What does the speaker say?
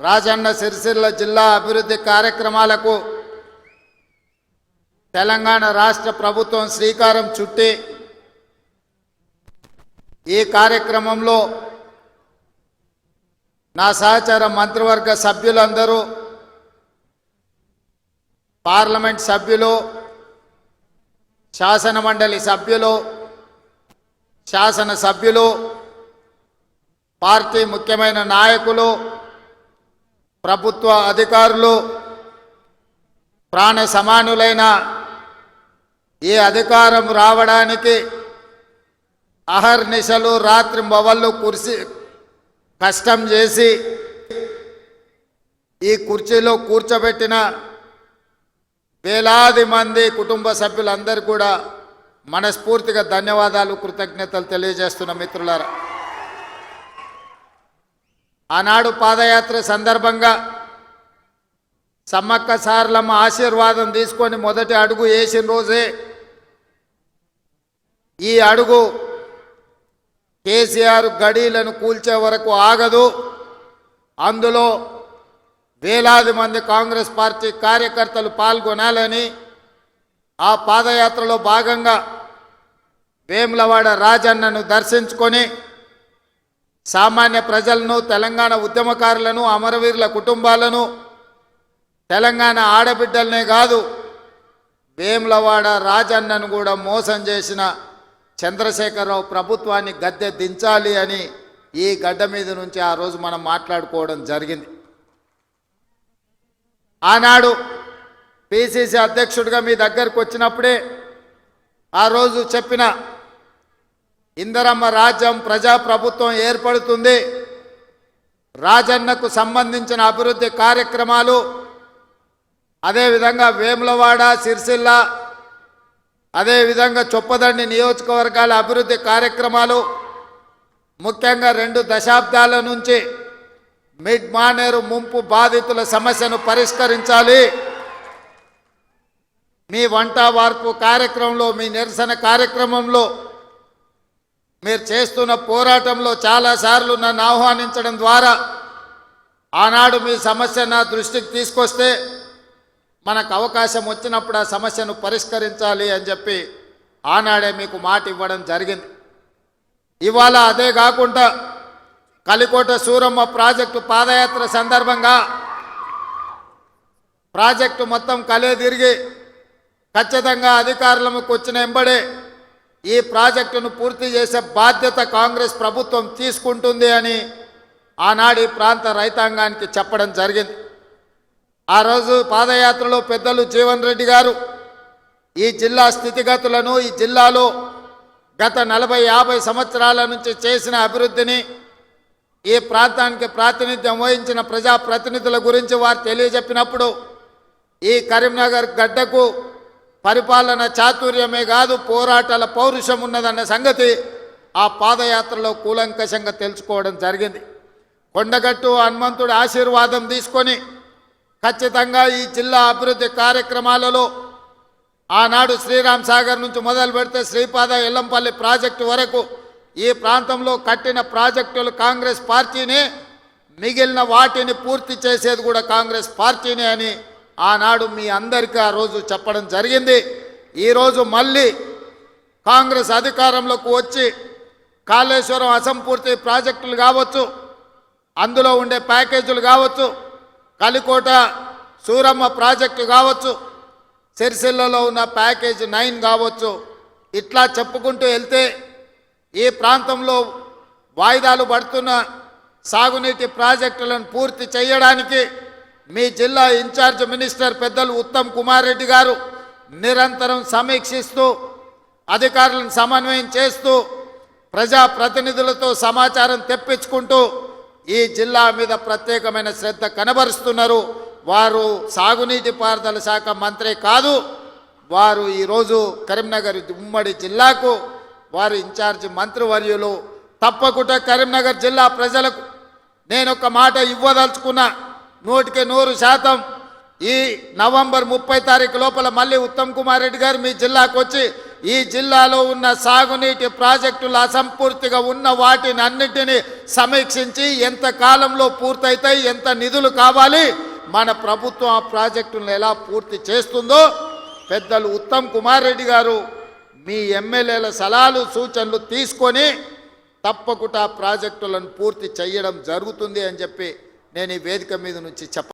రాజన్న సిరిసిల్ల జిల్లా అభివృద్ధి కార్యక్రమాలకు తెలంగాణ రాష్ట్ర ప్రభుత్వం శ్రీకారం చుట్టి ఈ కార్యక్రమంలో నా సహచార మంత్రివర్గ సభ్యులందరూ పార్లమెంట్ సభ్యులు శాసన మండలి సభ్యులు శాసన సభ్యులు పార్టీ ముఖ్యమైన నాయకులు ప్రభుత్వ అధికారులు ప్రాణ సమానులైన ఈ అధికారం రావడానికి అహర్నిశలు రాత్రి మొవళ్ళు కుర్చీ కష్టం చేసి ఈ కుర్చీలో కూర్చోబెట్టిన వేలాది మంది కుటుంబ సభ్యులందరూ కూడా మనస్ఫూర్తిగా ధన్యవాదాలు కృతజ్ఞతలు తెలియజేస్తున్న మిత్రులారా. ఆనాడు పాదయాత్ర సందర్భంగా సమ్మక్క సార్లమ్మ ఆశీర్వాదం తీసుకొని మొదటి అడుగు వేసిన రోజే ఈ అడుగు కేసీఆర్ గడీలను కూల్చే వరకు ఆగదు. అందులో వేలాది మంది కాంగ్రెస్ పార్టీ కార్యకర్తలు పాల్గొనాలని ఆ పాదయాత్రలో భాగంగా వేములవాడ రాజన్నను దర్శించుకొని సామాన్య ప్రజలను తెలంగాణ ఉద్యమకారులను అమరవీరుల కుటుంబాలను తెలంగాణ ఆడబిడ్డలనే కాదు వేములవాడ రాజన్నను కూడా మోసం చేసిన చంద్రశేఖరరావు ప్రభుత్వాన్ని గద్దె దించాలి అని ఈ గడ్డ మీద నుంచి ఆ రోజు మనం మాట్లాడుకోవడం జరిగింది. ఆనాడు పిసిసి అధ్యక్షుడిగా మీ దగ్గరకు వచ్చినప్పుడే ఆ రోజు చెప్పిన ఇందరమ్మ రాజ్యం ప్రజాప్రభుత్వం ఏర్పడుతుంది. రాజన్నకు సంబంధించిన అభివృద్ధి కార్యక్రమాలు అదేవిధంగా వేములవాడ సిరిసిల్ల అదేవిధంగా చొప్పదండి నియోజకవర్గాల అభివృద్ధి కార్యక్రమాలు ముఖ్యంగా రెండు దశాబ్దాల నుంచి మిడ్ మానేరు ముంపు బాధితుల సమస్యను పరిష్కరించాలి. మీ వంట వార్పు కార్యక్రమంలో మీ నిరసన కార్యక్రమంలో మీరు చేస్తున్న పోరాటంలో చాలాసార్లు నన్ను ఆహ్వానించడం ద్వారా ఆనాడు మీ సమస్య నా దృష్టికి తీసుకొస్తే మనకు అవకాశం వచ్చినప్పుడు ఆ సమస్యను పరిష్కరించాలి అని చెప్పి ఆనాడే మీకు మాట ఇవ్వడం జరిగింది. ఇవాళ అదే కాకుండా కలికోట సూరమ్మ ప్రాజెక్టు పాదయాత్ర సందర్భంగా ప్రాజెక్టు మొత్తం కలే తిరిగి ఖచ్చితంగా అధికారులకు వచ్చిన ఎంబడే ఈ ప్రాజెక్టును పూర్తి చేసే బాధ్యత కాంగ్రెస్ ప్రభుత్వం తీసుకుంటుంది అని ఆనాడు ఈ ప్రాంత రైతాంగానికి చెప్పడం జరిగింది. ఆ రోజు పాదయాత్రలో పెద్దలు జీవన్ రెడ్డి గారు ఈ జిల్లా స్థితిగతులను ఈ జిల్లాలో గత నలభై యాభై సంవత్సరాల నుంచి చేసిన అభివృద్ధిని ఈ ప్రాంతానికి ప్రాతినిధ్యం వహించిన ప్రజాప్రతినిధుల గురించి వారు తెలియజెప్పినప్పుడు ఈ కరీంనగర్ గడ్డకు పరిపాలన చాతుర్యమే కాదు పోరాటాల పౌరుషం ఉన్నదన్న సంగతి ఆ పాదయాత్రలో కూలంకషంగా తెలుసుకోవడం జరిగింది. కొండగట్టు హనుమంతుడి ఆశీర్వాదం తీసుకొని ఖచ్చితంగా ఈ జిల్లా అభివృద్ధి కార్యక్రమాలలో ఆనాడు శ్రీరామ్ సాగర్ నుంచి మొదలు పెడితే శ్రీపాద ఎల్లంపల్లి ప్రాజెక్టు వరకు ఈ ప్రాంతంలో కట్టిన ప్రాజెక్టులు కాంగ్రెస్ పార్టీనే మిగిలిన వాటిని పూర్తి చేసేది కూడా కాంగ్రెస్ పార్టీనే అని ఆనాడు మీ అందరికీ ఆ రోజు చెప్పడం జరిగింది. ఈరోజు మళ్ళీ కాంగ్రెస్ అధికారంలోకి వచ్చి కాళేశ్వరం అసంపూర్తి ప్రాజెక్టులు కావచ్చు అందులో ఉండే ప్యాకేజీలు కావచ్చు కలికోట సూరమ్మ ప్రాజెక్టు కావచ్చు సిరిసిల్లలో ఉన్న ప్యాకేజ్ నైన్ కావచ్చు ఇట్లా చెప్పుకుంటూ వెళ్తే ఈ ప్రాంతంలో వాయిదాలు పడుతున్న సాగునీటి ప్రాజెక్టులను పూర్తి చేయడానికి మీ జిల్లా ఇన్ఛార్జ్ మినిస్టర్ పెద్దలు ఉత్తమ్ కుమార్ రెడ్డి గారు నిరంతరం సమీక్షిస్తూ అధికారులను సమన్వయం చేస్తూ ప్రజాప్రతినిధులతో సమాచారం తెప్పించుకుంటూ ఈ జిల్లా మీద ప్రత్యేకమైన శ్రద్ధ కనబరుస్తున్నారు. వారు సాగునీటి పారుదల శాఖ మంత్రి కాదు వారు ఈరోజు కరీంనగర్ ఉమ్మడి జిల్లాకు వారు ఇన్ఛార్జ్ మంత్రివర్యులు. తప్పకుండా కరీంనగర్ జిల్లా ప్రజలకు నేను ఒక మాట ఇవ్వదలుచుకున్నా. నూటికి నూరు శాతం ఈ నవంబర్ ముప్పై తారీఖు లోపల మళ్ళీ ఉత్తమ్ కుమార్ రెడ్డి గారు మీ జిల్లాకు వచ్చి ఈ జిల్లాలో ఉన్న సాగునీటి ప్రాజెక్టులు అసంపూర్తిగా ఉన్న వాటిని అన్నిటినీ సమీక్షించి ఎంత కాలంలో పూర్తయితాయి ఎంత నిధులు కావాలి మన ప్రభుత్వం ఆ ప్రాజెక్టులను ఎలా పూర్తి చేస్తుందో పెద్దలు ఉత్తమ్ కుమార్ రెడ్డి గారు మీ ఎమ్మెల్యేల సలహాలు సూచనలు తీసుకొని తప్పకుండా ప్రాజెక్టులను పూర్తి చేయడం జరుగుతుంది అని చెప్పి నేను ఈ వేదిక మీద నుంచి చెప్ప